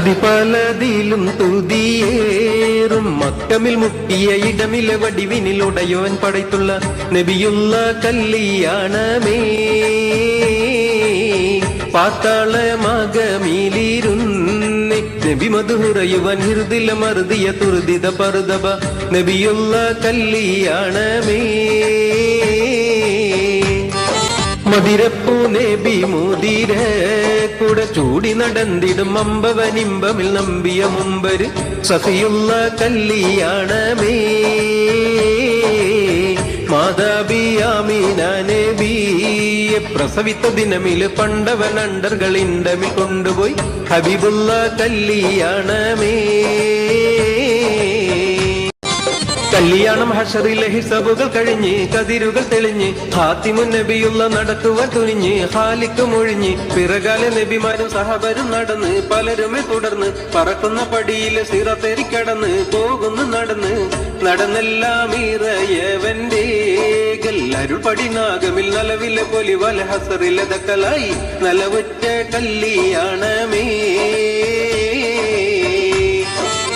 അതിപലതിലും തുതിയേറും. മക്കമിൽ മുക്കിയ ഇടമിലെ വടിവിനിലുടയോൻ പടയ്ത്തുള്ള നബിയുള്ള കല്യാണമേ പാത്താള മകമീലിരുന്ന് നബി മധുഹുറയുവൻ ഹൃദില മറുതിയ തുറുതിത പറുതബ നബിയുള്ള കല്യാണമേ മതിരപ്പൂ നേബി മുതിര. കൂടെ ചൂടി നടന്നിടും അമ്പവനിമ്പമിൽ നമ്പിയ മുമ്പര്. സഫിയുള്ള കല്ലിയാണമേ. മാതാബിയാമീനേബിയെ പ്രസവിത്ത ദിനമിൽ പണ്ടവൻ അണ്ടർകളിന്റെ കൊണ്ടുപോയി. ഹബിബുള്ള കല്യാണമേ കല്യാണം ഹഷറിലെ ഹിസബുകൾ കഴിഞ്ഞ് കതിരുകൾ തെളിഞ്ഞ് ഹാത്തിമുൻ നബിയുള്ള നടത്തുവാൻ തുനിഞ്ഞ് ഹാലിക്കും ഒഴിഞ്ഞ് പിറകാല നബിമാരും സഹബരും നടന്ന് പലരുമേ തുടർന്ന് പറക്കുന്ന പടിയിലെ പടിയിൽ സിറത്തെരിക്കടന്ന് പോകുന്നു നടന്ന് നടന്നെല്ലാം ഇറയവന്റെ അരുൾ പടിനാഗമിൽ നലവിലെ പൊലിവല ഹസറിലെ ദക്കലായി നലവുറ്റ കല്യാണമേ